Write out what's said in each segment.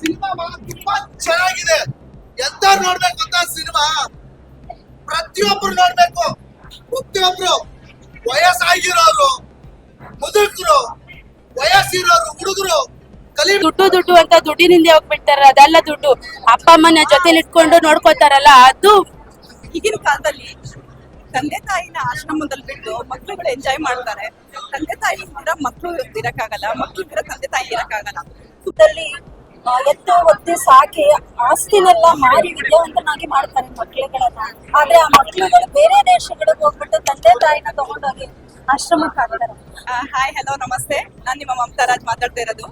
Cinema ತುಂಬಾ ಚೆನ್ನಾಗಿದೆ. ಎಂತಾರು ನೋಡ್ಬೇಕು ಅಂತ ಸಿನಿಮಾ? ಪ್ರತಿಯೊಬ್ರು ನೋಡ್ಬೇಕು. ಪ್ರತಿಯೊಬ್ರು ವಯಸ್ಸಾಗಿರೋರು ಮುದುಕರು ವಯಸ್ಸಿರೋರು ಹುಡುಗರು ಕಲಿ ದುಡ್ಡು ದುಡ್ಡು ಅಂತ ದುಡ್ಡಿನಿಂದ ಹೋಗ್ಬಿಡ್ತಾರ. ಅದೆಲ್ಲ ದುಡ್ಡು ಅಪ್ಪ ಅಮ್ಮನ ಜೊತೆಲಿ ಇಟ್ಕೊಂಡು ನೋಡ್ಕೋತಾರಲ್ಲ ಅದು ಈಗಿನ ಕಾಲದಲ್ಲಿ ತಂದೆ ತಾಯಿನ ಆಶ್ರಮದಲ್ಲಿ ಬಿಟ್ಟು ಮಕ್ಳುಗಳು ಎಂಜಾಯ್ ಮಾಡ್ತಾರೆ. ತಂದೆ ತಾಯಿ ಕೂಡ ಮಕ್ಳು ಇರಕ್ಕಾಗಲ್ಲ. ಮಕ್ಳು ಕೂಡ ತಂದೆ ತಾಯಿ ಇರಕ್ಕಾಗಲ್ಲ. ಎತ್ತು ಒತ್ತಿ ಸಾಕಿ ಆಸ್ತಿನೆಲ್ಲ ಮಾರಿ ವಿದ್ಯಾವಂತನಾಗಿ ಮಾಡ್ತಾರೆ ಮಕ್ಳುಗಳನ್ನ. ಆದ್ರೆ ಆ ಮಕ್ಳುಗಳು ಬೇರೆ ದೇಶಗಳಿಗೆ ಹೋಗ್ಬಿಟ್ಟು ತಂದೆ ತಾಯಿನ ತಗೊಂಡೋಗಿ ಆಶ್ರಮಕ್ಕೆ ಹಾಕ್ತಾರೆ ಹಾಯ್ ಹಲೋ ನಮಸ್ತೆ. ನಾನು ನಿಮ್ಮ ಮಮತಾ ರಾಜ್ ಮಾತಾಡ್ತಾ ಇರೋದು.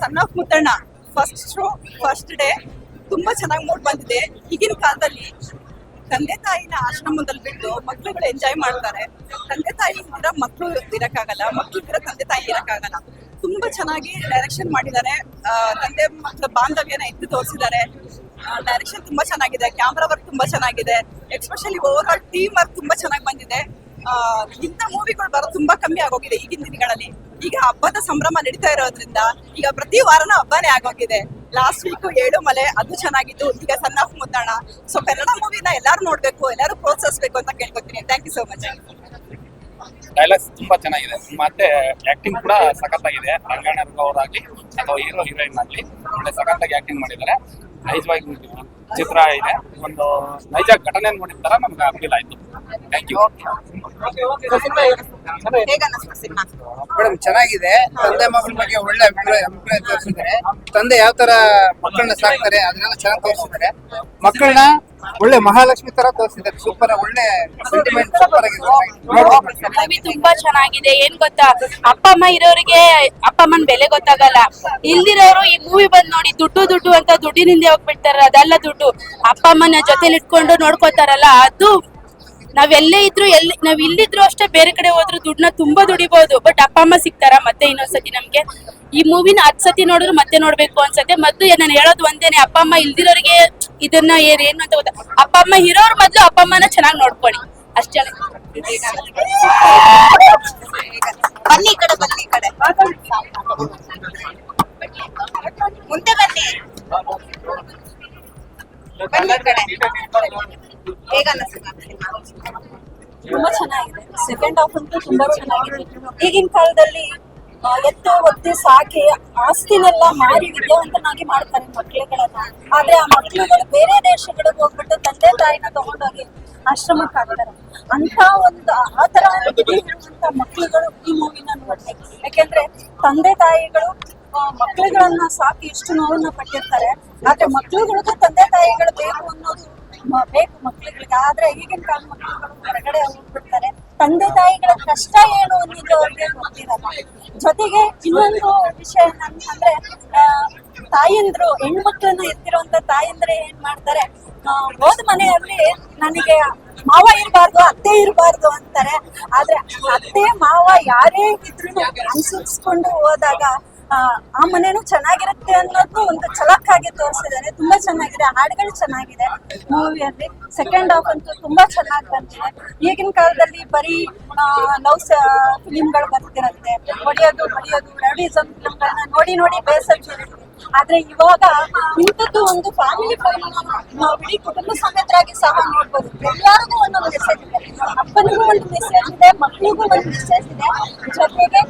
Son of Muthanna first show first day ತುಂಬಾ ಚೆನ್ನಾಗಿ ಮೂಡ್ ಬಂದಿದೆ. ಈಗಿನ ಕಾಲದಲ್ಲಿ ತಂದೆ ತಾಯಿನ ಆಶ್ರಮದಲ್ಲಿ ಬಿಟ್ಟು ಮಕ್ಳುಗಳು ಎಂಜಾಯ್ ಮಾಡ್ತಾರೆ. ತಂದೆ ತಾಯಿ ಕೂಡ ಮಕ್ಳು ಇರಕ್ಕಾಗಲ್ಲ, ಮಕ್ಳು ಕೂಡ ತಂದೆ ತಾಯಿ ಇರಕ್ಕಾಗಲ್ಲ. ತುಂಬಾ ಚೆನ್ನಾಗಿ ಡೈರೆಕ್ಷನ್ ಮಾಡಿದ್ದಾರೆ. ತಂದೆ ಮಕ್ಕಳ ಬಾಂಧವ್ಯನ ಎತ್ತಿ ತೋರಿಸಿದ್ದಾರೆ. ಡೈರೆಕ್ಷನ್ ತುಂಬಾ ಚೆನ್ನಾಗಿದೆ. ಕ್ಯಾಮ್ರಾ ವರ್ಕ್ ತುಂಬಾ ಚೆನ್ನಾಗಿದೆ. Especially overall team work ತುಂಬಾ ಚೆನ್ನಾಗಿ ಬಂದಿದೆ. ಇಂಥ ಮೂವಿಗಳು ಬರೋದು ತುಂಬಾ ಕಮ್ಮಿ ಆಗೋಗಿದೆ ಈಗಿನ ದಿನಗಳಲ್ಲಿ. ಈಗ ಹಬ್ಬದ ಸಂಭ್ರಮ ನಡೀತಾ ಇರೋದ್ರಿಂದ ಈಗ ಪ್ರತಿ ವಾರನೂ ಹಬ್ಬನೇ ಆಗೋಗಿದೆ. ಲಾಸ್ಟ್ ವೀಕ್ ಏಳು ಮಲೆ, ಅದು ಚೆನ್ನಾಗಿತ್ತು. ಈಗ son of Muthanna. So Kannada ಮೂವಿನ ಎಲ್ಲರೂ ನೋಡ್ಬೇಕು, ಎಲ್ಲರೂ ಪ್ರೋತ್ಸಾಹಿಸ್ಬೇಕು ಅಂತ ಕೇಳ್ಕೊತೀನಿ. Thank you so much dialogues ತುಂಬಾ ಚೆನ್ನಾಗಿದೆ. ಮತ್ತೆ ಆಕ್ಟಿಂಗ್ ಕೂಡ ಸಖತ್ತಾಗಿದೆ. ರಂಗಾಯಣ ಅವರಾಗ್ಲಿ ಅಥವಾ ಹೀರೋ ಹೀರೋಯಿನ್ ಆಗ್ಲಿ ಒಳ್ಳೆ ಸಖತ್ತಾಗಿ ಆಕ್ಟಿಂಗ್ ಮಾಡಿದ್ದಾರೆ. ನೈಜವಾಗಿ ಚಿತ್ರ ಇದೆ. ಒಂದು ನೈಜ ಘಟನೆ ನೋಡಿದ ತರ ನಮ್ಗೆ ಅಪೀಲ್ ಆಯ್ತು. ಥ್ಯಾಂಕ್ ಯು ಮೇಡಮ್ ಚೆನ್ನಾಗಿದೆ. ತಂದೆ ಮಗಳ ಬಗ್ಗೆ ಒಳ್ಳೆ ಅಭಿಪ್ರಾಯ ಅಭಿಪ್ರಾಯ ತೋರಿಸಿದ್ದಾರೆ. ತಂದೆ ಯಾವ ತರ ಮಕ್ಕಳನ್ನ ಸಾಕ್ತಾರೆ ಅದನ್ನೆಲ್ಲ ಚೆನ್ನಾಗಿ ತೋರಿಸಿದ್ದಾರೆ. ಮಕ್ಕಳನ್ನ ಒಳ್ಳೆ ಮಹಾಲಕ್ಷ್ಮಿ ತರ ತೋರಿಸಿದ್ದಾರೆ. ಸೂಪರ್ ಒಳ್ಳೆ ಸೆಂಟಿಮೆಂಟ್ ಸೂಪರ್ ಆಗಿದೆ ಮೂವಿ ತುಂಬಾ ಚೆನ್ನಾಗಿದೆ. ಏನ್ ಗೊತ್ತಾ? ಅಪ್ಪ ಅಮ್ಮ ಇರೋರಿಗೆ ಅಪ್ಪ ಅಮ್ಮನ ಬೆಲೆ ಗೊತ್ತಾಗಲ್ಲ. ಇಲ್ದಿರೋರು ಈ ಮೂವಿ ಬಂದ್ ನೋಡಿ ದುಡ್ಡು ದುಡ್ಡು ಅಂತ ದುಡ್ಡಿನಿಂದ ಹೋಗ್ಬಿಡ್ತಾರ. ಅದೆಲ್ಲ ದುಡ್ಡು. ಅಪ್ಪ ಅಮ್ಮನ ಜೊತೆಲಿ ಇಟ್ಕೊಂಡು ನೋಡ್ಕೋತಾರಲ್ಲ ಅದು ನಾವೆಲ್ಲೇ ಇದ್ರು ಎಲ್ಲಿ, ನಾವ್ ಇಲ್ಲಿದ್ರು ಅಷ್ಟೇ ಬೇರೆ ಕಡೆ ಹೋದ್ರು ದುಡ್ಡನ್ನ ತುಂಬಾ ದುಡಿಬಹುದು ಬಟ್ ಅಪ್ಪ, ಅಮ್ಮ ಸಿಗ್ತಾರ ಮತ್ತೆ ಇನ್ನೊಂದ್ಸತಿ ನಮ್ಗೆ? ಈ ಮೂವಿನ ಹತ್ ಸತಿ ನೋಡಿದ್ರು ಮತ್ತೆ ನೋಡ್ಬೇಕು ಅನ್ಸತ್ತೆ. ಮತ್ತು ನಾನು ಹೇಳೋದು ಒಂದೇನೆ, ಅಪ್ಪ, ಅಮ್ಮ ಇಲ್ದಿರೋರಿಗೆ ಇದನ್ನ ಏನ್, ಏನು ಅಂತ ಗೊತ್ತಾ? ಅಪ್ಪ, ಅಮ್ಮ ಇರೋರ್ ಮೊದ್ಲು ಅಪ್ಪ, ಅಮ್ಮನ ಚೆನ್ನಾಗಿ ನೋಡ್ಕೊಳ್ಳಿ. ಅಷ್ಟೇ. ಬನ್ನಿ ಕಡೆ ಬನ್ನಿ ಕಡೆ. ಮುಂದೆ ಬನ್ನಿ. ಬನ್ನಿ ಕಡೆ. ತುಂಬಾ ಚೆನ್ನಾಗಿದೆ. ಸೆಕೆಂಡ್ ಹಾಫ್ ಅಂತೂ ತುಂಬಾ ಚೆನ್ನಾಗಿದೆ. ಈಗಿನ ಕಾಲದಲ್ಲಿ ಎತ್ತು, ಒತ್ತಿ, ಸಾಕಿ ಆಸ್ತಿನೆಲ್ಲ ಮಾರಿ ವಿದ್ಯಾವಂತನಾಗಿ ಮಾಡ್ತಾರೆ ಮಕ್ಳುಗಳನ್ನ. ಆದ್ರೆ ಆ ಮಕ್ಳುಗಳು ಬೇರೆ ದೇಶಗಳಿಗೆ ಹೋಗ್ಬಿಟ್ಟು ತಂದೆ ತಾಯಿನ ತಗೊಂಡೋಗಿ ಆಶ್ರಮಕ್ಕೆ ಹಾಕ್ತಾರೆ ಅಂತ ಒಂದು, ಆ ತರ ಇರುವಂತ ಮಕ್ಳುಗಳು ಈ ಮೂವಿನ ನೋಡ್ಬೇಕು. ಯಾಕೆಂದ್ರೆ ತಂದೆ ತಾಯಿಗಳು ಮಕ್ಳುಗಳನ್ನ ಸಾಕಿ ಇಷ್ಟು ನೋವನ್ನ ಪಟ್ಟಿರ್ತಾರೆ. ಆದ್ರೆ ಮಕ್ಳುಗಳಿಗೂ ತಂದೆ ತಾಯಿಗಳು ಬೇಕು ಅನ್ನೋದು ಬೇಕು ಮಕ್ಳುಗಳಿಗೆ. ಆದ್ರೆ ಈಗಿನ ಕಾಲ ಮಕ್ಳುಗಳು ಹೊರಗಡೆ ಹೋಗ್ಬಿಡ್ತಾರೆ. ತಂದೆ ತಾಯಿಗಳ ಕಷ್ಟ ಏನು ಅನ್ನೋದು ಅವ್ರಿಗೆ ಗೊತ್ತಿರಲ್ಲ. ಜೊತೆಗೆ ಇನ್ನೊಂದು ವಿಷಯ ಏನಂತಂದ್ರೆ ತಾಯಂದ್ರು ಹೆಣ್ಮಕ್ಳನ್ನ ಎತ್ತಿರುವಂತ ತಾಯಂದ್ರೆ ಏನ್ ಮಾಡ್ತಾರೆ? ಹೋದ ಮನೆಯಲ್ಲಿ ನನಗೆ ಮಾವ ಇರಬಾರ್ದು ಅತ್ತೆ ಇರಬಾರ್ದು ಅಂತಾರೆ. ಆದ್ರೆ ಅತ್ತೆ ಮಾವ ಯಾರೇ ಇದ್ರು ಅನುಸರಿಸ್ಕೊಂಡು ಹೋದಾಗ ಆ, ಮನೇನು ಚೆನ್ನಾಗಿರುತ್ತೆ ಅನ್ನೋದು ಒಂದು ಚಲಕ್ಕಾಗಿ ತೋರಿಸಿದ್ದಾರೆ. ತುಂಬಾ ಚೆನ್ನಾಗಿದೆ. ಹಾಡುಗಳು ಚೆನ್ನಾಗಿದೆ. ಮೂವಿಯಲ್ಲಿ ಸೆಕೆಂಡ್ ಹಾಫ್ ಅಂತೂ ತುಂಬಾ ಚೆನ್ನಾಗಿ ಬಂದಿದೆ. ಈಗಿನ ಕಾಲದಲ್ಲಿ ಬರೀ ಲವ್ ಫಿಲಿಮ್ಗಳು ಬರ್ತಿರತ್ತೆ. ಹೊಡಿಯೋದು, ಹೊಡೆಯೋದು ರೌಡಿಸಮ್ ಫಿಲಿಮ್ಗಳನ್ನ ನೋಡಿ ನೋಡಿ ಬೇಸತ್ತಿರುತ್ತೆ ಆದ್ರೆ ಇವಾಗ ಇಂಥದ್ದು ಒಂದು ಫ್ಯಾಮಿಲಿ ಫಿಲ್ಮ್ ನಾವು ಇಡೀ ಕುಟುಂಬ ಸಮೇತರಾಗಿ ಸಹ ನೋಡ್ಬೋದು. ಎಲ್ಲರಿಗೂ ಒಂದೊಂದು ಮೆಸೇಜ್ ಇದೆ. ಅಪ್ಪನಿಗೂ ಒಂದು ಮೆಸೇಜ್ ಇದೆ, ಮಕ್ಕಳಿಗೂ ಒಂದು ಮೆಸೇಜ್ ಇದೆ. ಜೊತೆಗೆ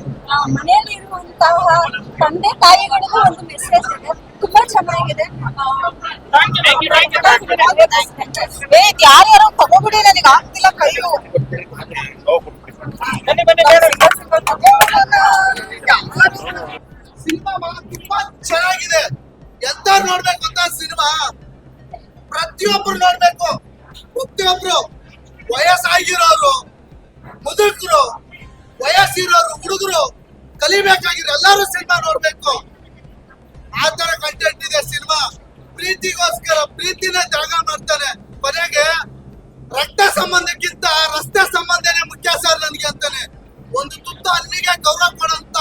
ಮನೆಯಲ್ಲಿ ಇರುವಂತಹ ತಂದೆ ತಾಯಿಗಳಿಗೂ ಒಂದು ಮೆಸೇಜ್ ಇದೆ. ಚೆನ್ನಾಗಿದೆ. ಏ ಯಾರ್ಯಾರೋ ತಗೋಬಿಡಿ ನನಗೆ ಆಗ್ತಿಲ್ಲ ಕೈಯು. ಸಿನಿಮಾ ತುಂಬಾ ಚೆನ್ನಾಗಿದೆ. ಎಂತಾರು ನೋಡ್ಬೇಕು ಅಂತ ಸಿನಿಮಾ. ಪ್ರತಿಯೊಬ್ರು ನೋಡ್ಬೇಕು. ಪ್ರತಿಯೊಬ್ರು. ವಯಸ್ಸಾಗಿರೋರು ಮುದುಕರು ವಯಸ್ಸಿರೋರು ಹುಡುಗರು ಕಲಿಬೇಕಾಗಿರೋ ಎಲ್ಲರೂ ಸಿನಿಮಾ ನೋಡ್ಬೇಕು. ಆ ತರ ಕಂಟೆಂಟ್ ಇದೆ ಸಿನಿಮಾ. ಪ್ರೀತಿಗೋಸ್ಕರ ಪ್ರೀತಿನೇ ಜಾಗ ಮಾಡ್ತಾನೆ. ಕೊನೆಗೆ ರಕ್ತ ಸಂಬಂಧಕ್ಕಿಂತ ರಸ್ತೆ ಸಂಬಂಧನೇ ಮುಖ್ಯ ಸರ್ ನನಗೆ ಅಂತಾನೆ. ಒಂದು ತುತ್ತು ಅಲ್ಲಿಗೆ ಗೌರವ ಕೊಡಂತ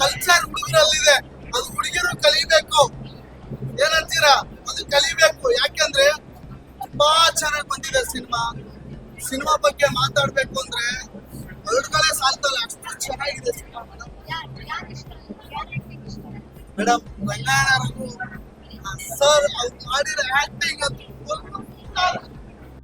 ಕಲ್ಚರ್ ಹುಡುಗರಲ್ಲಿದೆ. ಅದು ಹುಡುಗಿರು ಕಲಿಬೇಕು. ಏನಂತೀರಾ? ಅದು ಕಲಿಬೇಕು. ಯಾಕೆಂದ್ರೆ ತುಂಬಾ ಚೆನ್ನಾಗಿ ಬಂದಿದೆ ಸಿನಿಮಾ. ಸಿನಿಮಾ ಬಗ್ಗೆ ಮಾತಾಡ್ಬೇಕು ಅಂದ್ರೆ ವರ್ಡ್ಗಳೇ ಸಾಲ್ತಲ್ಲ ಅಷ್ಟು ಚೆನ್ನಾಗಿದೆ ಸಿನಿಮಾ. ಮೇಡಮ್ ರಂಗಾಯಣ ಸರ್ ಅವ್ರು ಮಾಡಿರೋ ಆಕ್ಟಿಂಗ್ ಅಂತೂ